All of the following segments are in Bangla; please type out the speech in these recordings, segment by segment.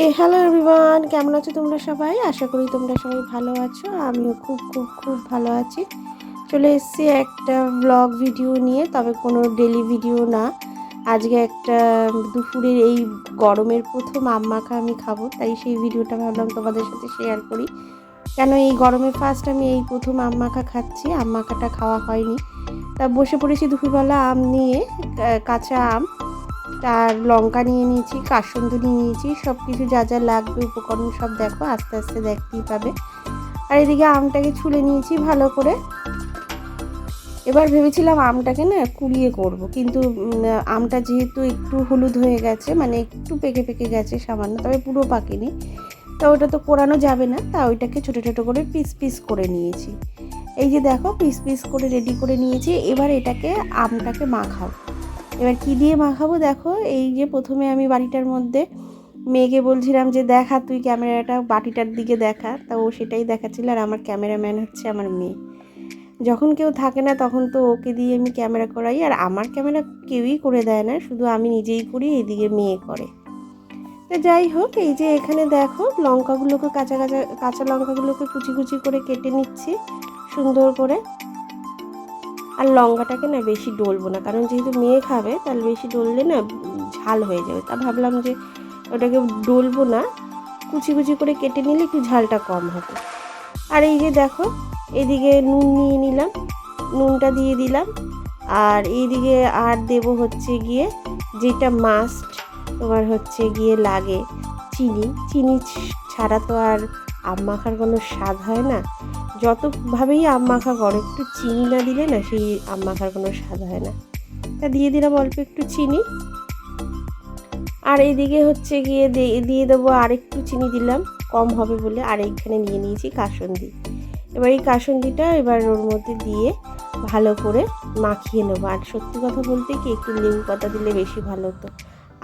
এ হ্যালো এভরিওয়ান কেমন আছো তোমরা সবাই? আশা করি তোমরা সবাই ভালো আছো। আমিও খুব খুব খুব ভালো আছি। চলে এসেছি একটা ব্লগ ভিডিও নিয়ে, তবে কোনো ডেলি ভিডিও না। আজকে একটা দুপুরের এই গরমের প্রথম আম মাখা আমি খাব, তাই সেই ভিডিওটা ভাবলাম তোমাদের সাথে শেয়ার করি। কেন এই গরমে ফার্স্ট আমি এই প্রথম আম মাখা খাচ্ছি, আম মাখাটা খাওয়া হয়নি। তা বসে পড়েছি দুপুরবেলা আম নিয়ে কাঁচা আম। আর লঙ্কা নিয়ে নিয়েছি কাসন্দ নিয়ে নিয়েছি সব কিছু যা যা লাগবে, উপকরণ সব দেখো, আস্তে আস্তে দেখতেই পাবে। আর এদিকে আমটাকে ছুলে নিয়েছি ভালো করে। এবার ভেবেছিলাম আমটাকে না কুড়িয়ে করব, কিন্তু আমটা যেহেতু একটু হলুদ হয়ে গেছে মানে একটু পেকে পেকে গেছে সামান্য, তবে পুরো পাকেনি। তা ওটা তো কোরানো যাবে না, তা ওইটাকে ছোটো ছোটো করে পিস পিস করে নিয়েছি। এই যে দেখো, পিস পিস করে রেডি করে নিয়েছি, এবার এটাকে আমটাকে মাখাও এবার কি দিয়ে মাখাবো? দেখো, এই যে প্রথমে আমি বাড়িটার মধ্যে মেয়েকে বলছিলাম যে, দেখা তুই ক্যামেরাটা বাটিটার দিকে দেখা। তা ও সেটাই দেখাচ্ছিল আর আমার ক্যামেরাম্যান হচ্ছে আমার মেয়ে। যখন কেউ থাকে না, তখন তো ওকে দিয়ে আমি ক্যামেরা করাই। আর আমার ক্যামেরা কেউই করে দেয় না, শুধু আমি নিজেই করি এদিকে মেয়ে করে। তো যাই হোক, এই যে এখানে দেখো, লঙ্কাগুলোকে কাঁচা কাঁচা কাঁচা লঙ্কাগুলোকে কুচি কুচি করে কেটে নিচ্ছি সুন্দর করে। আর লঙ্কাটাকে না বেশি ডলবো না, কারণ যেহেতু মেয়ে খাবে, তাহলে বেশি ডললে না ঝাল হয়ে যাবে। তা ভাবলাম যে ওটাকে ডলবো না, কুচি কুচি করে কেটে নিলে একটু ঝালটা কম হবে। আর এই যে দেখো, এদিকে নুন নিয়ে নিলাম, নুনটা দিয়ে দিলাম। আর এইদিকে আর দেব হচ্ছে গিয়ে যেটা মাস্ট তোমার হচ্ছে গিয়ে লাগে, চিনি। চিনি ছাড়া তো আর আম মাখার কোনো স্বাদ হয় না। যতভাবেই আম মাখা করো, একটু চিনি না দিলে না সেই আম মাখার কোনো স্বাদ হয় না। তা দিয়ে দিলাম অল্প একটু চিনি। আর এইদিকে হচ্ছে গিয়ে দিয়ে দেবো আর একটু চিনি দিলাম, কম হবে বলে আর এইখানে নিয়ে নিয়েছি কাসন্দি। এবার এই কাসন্দিটা এবার ওর মধ্যে দিয়ে ভালো করে মাখিয়ে নেব। আর সত্যি কথা বলতে কি, একটু লেবু পাতা দিলে বেশি ভালো হতো।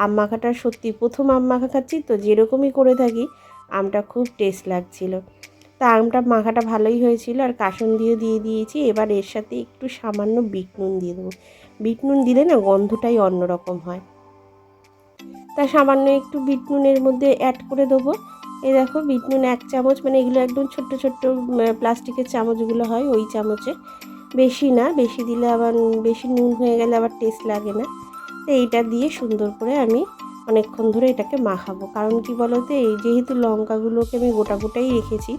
আম মাখাটা সত্যি প্রথম আম মাখা খাচ্ছি, তো যেরকমই করে থাকি আমটা খুব টেস্ট লাগছিল। তা আমটা মাখাটা ভালোই হয়েছিল আর কাসন দিয়ে দিয়ে দিয়েছি। এবার এর সাথে একটু সামান্য বিট নুন দিয়ে দেবো। বিট নুন দিলে না গন্ধটাই অন্যরকম হয়। তা সামান্য একটু বিট নুনের মধ্যে অ্যাড করে দেবো। এই দেখো বিট নুন এক চামচ মানে এগুলো একদম ছোট্ট ছোট্ট প্লাস্টিকের চামচগুলো হয় ওই চামচে। বেশি না, বেশি দিলে আবার, বেশি নুন হয়ে গেলে আবার টেস্ট লাগে না। তো এইটা দিয়ে সুন্দর করে আমি অনেকক্ষণ ধরে এটাকে মাখাবো। কারণ কি বলতো, এই যেহেতু লঙ্কাগুলোকে আমি গোটা গোটাই রেখেছি,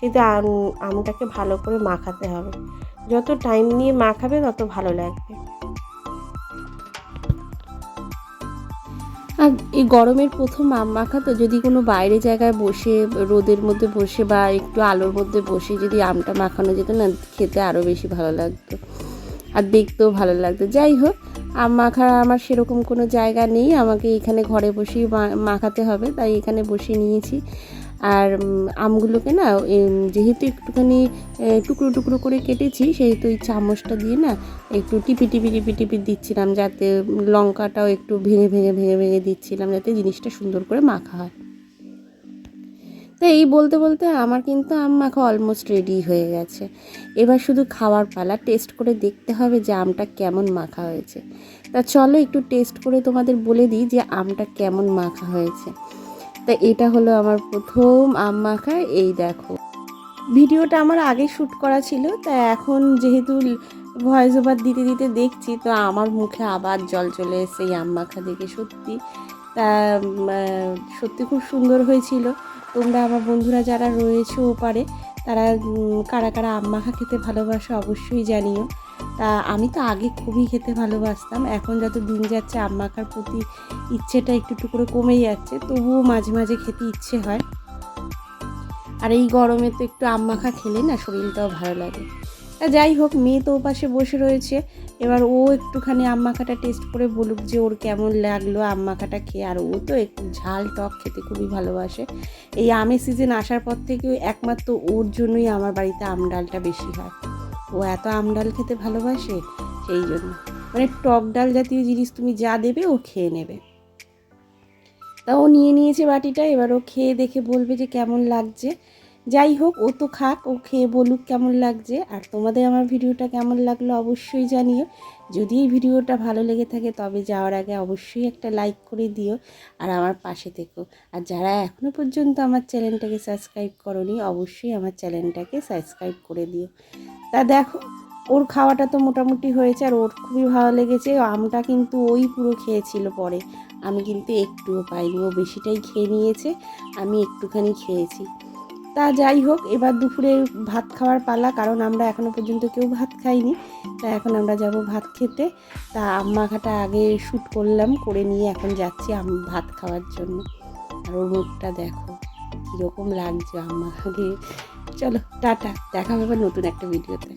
সেহেতু আম- আমটাকে ভালো করে মাখাতে হবে। যত টাইম নিয়ে মাখাবে, তত ভালো লাগবে। আর এই গরমের প্রথম আম মাখা তো, যদি কোনো বাইরে জায়গায় বসে, রোদের মধ্যে বসে বা একটু আলোর মধ্যে বসে যদি আমটা মাখানো যেত না, খেতে আরও বেশি ভালো লাগতো। আর দেখতেও ভালো লাগতো। যাই হোক মাখা আমার সেরকম কোনো জায়গা নেই, আমাকে এখানে ঘরে বসেই মাখাতে হবে, তাই এখানে বসে নিয়েছি। আর আমগুলোকে না যেহেতু একটুখানি টুকরো টুকরো করে কেটেছি, সেহেতু ওই চামচটা দিয়ে না, একটু টিপি টিপি টিপি টিপি দিচ্ছিলাম, যাতে লঙ্কাটাও একটু ভেঙে ভেঙে ভেঙে ভেঙে দিচ্ছিলাম, যাতে জিনিসটা সুন্দর করে মাখা হয়। তো এই বলতে বলতে আমার কিন্তু আম মাখা অলমোস্ট রেডি হয়ে গেছে। এবার শুধু খাওয়ার পালা টেস্ট করে দেখতে হবে যে আমটা কেমন মাখা হয়েছে। তা চলো একটু টেস্ট করে তোমাদের বলে দিই যে আমটা কেমন মাখা হয়েছে। তা এটা হলো আমার প্রথম আম মাখা, এই দেখো। ভিডিওটা আমার আগে শ্যুট করা ছিল, তা এখন যেহেতু ভয়েস ওভার দিতে দিতে দেখছি, তো আমার মুখে আবার জল চলে এসেছে এই আম মাখা দেখে সত্যি। তা সত্যি খুব সুন্দর হয়েছিল। তোমরা আমার বন্ধুরা যারা রয়েছে ওপারে, তারা কারা কারা আম মাখা খেতে ভালোবাসে অবশ্যই জানিও। তা আমি তো আগে খুবই খেতে ভালোবাসতাম, এখন যত দিন যাচ্ছে আম মাখার প্রতি ইচ্ছেটা একটু একটু করে কমে যাচ্ছে, তবুও মাঝে মাঝে খেতে ইচ্ছে হয়। আর এই গরমে তো একটু আম মাখা খেলে না শরীরটাও ভালো লাগে। তা যাই হোক, মেয়ে তো পাশে বসে রয়েছে এবার ও একটুখানি আম মাখাটা টেস্ট করে বলুক যে ওর কেমন লাগল আম মাখাটা খেয়ে। আর ও তো একটু ঝাল টক খেতে খুবই ভালোবাসে। এই আমের সিজন আসার পর থেকে একমাত্র ওর জন্যই আমার বাড়িতে আম ডালটা বেশি হয়। ও এত আম ডাল খেতে ভালোবাসে সেই জন্য। মানে টক ডাল জাতীয় জিনিস তুমি যা দেবে ও খেয়ে নেবে। তা ও নিয়ে নিয়েছে বাটিটা, এবার ও খেয়ে দেখে বলবে যে কেমন লাগছে। যাই হোক, ও তো খাক, ও খেয়ে বলুক কেমন লাগছে। আর তোমাদের আমার ভিডিওটা কেমন লাগল অবশ্যই জানিও। যদি এই ভিডিওটা ভালো লেগে থাকে তবে যাওয়ার আগে অবশ্যই একটা লাইক করে দিও আর আমার পাশে থেকো। আর যারা এখনও পর্যন্ত আমার চ্যানেলটাকে সাবস্ক্রাইব করনি, অবশ্যই আমার চ্যানেলটাকে সাবস্ক্রাইব করে দিও। তা দেখো, ওর খাওয়াটা তো মোটামুটি হয়েছে আর ওর খুবই ভালো লেগেছে। আমটা কিন্তু ওই পুরো খেয়েছিল পরে। আমি কিন্তু একটুও পাইনি, ও বেশিটাই খেয়ে নিয়েছে, আমি একটুখানি খেয়েছি। তা যাই হোক, এবার দুপুরে ভাত খাওয়ার পালা, কারণ আমরা এখনও পর্যন্ত কেউ ভাত খাইনি। তা এখন আমরা যাব ভাত খেতে। তা আম্মা খাটা আগে শ্যুট করলাম, করে নিয়ে এখন যাচ্ছি আম, ভাত খাওয়ার জন্য। আর ওর মুখটা দেখো, কীরকম লাগছে আম্মা আগে। চলো, টাটা, দেখা হবে নতুন একটা ভিডিওতে।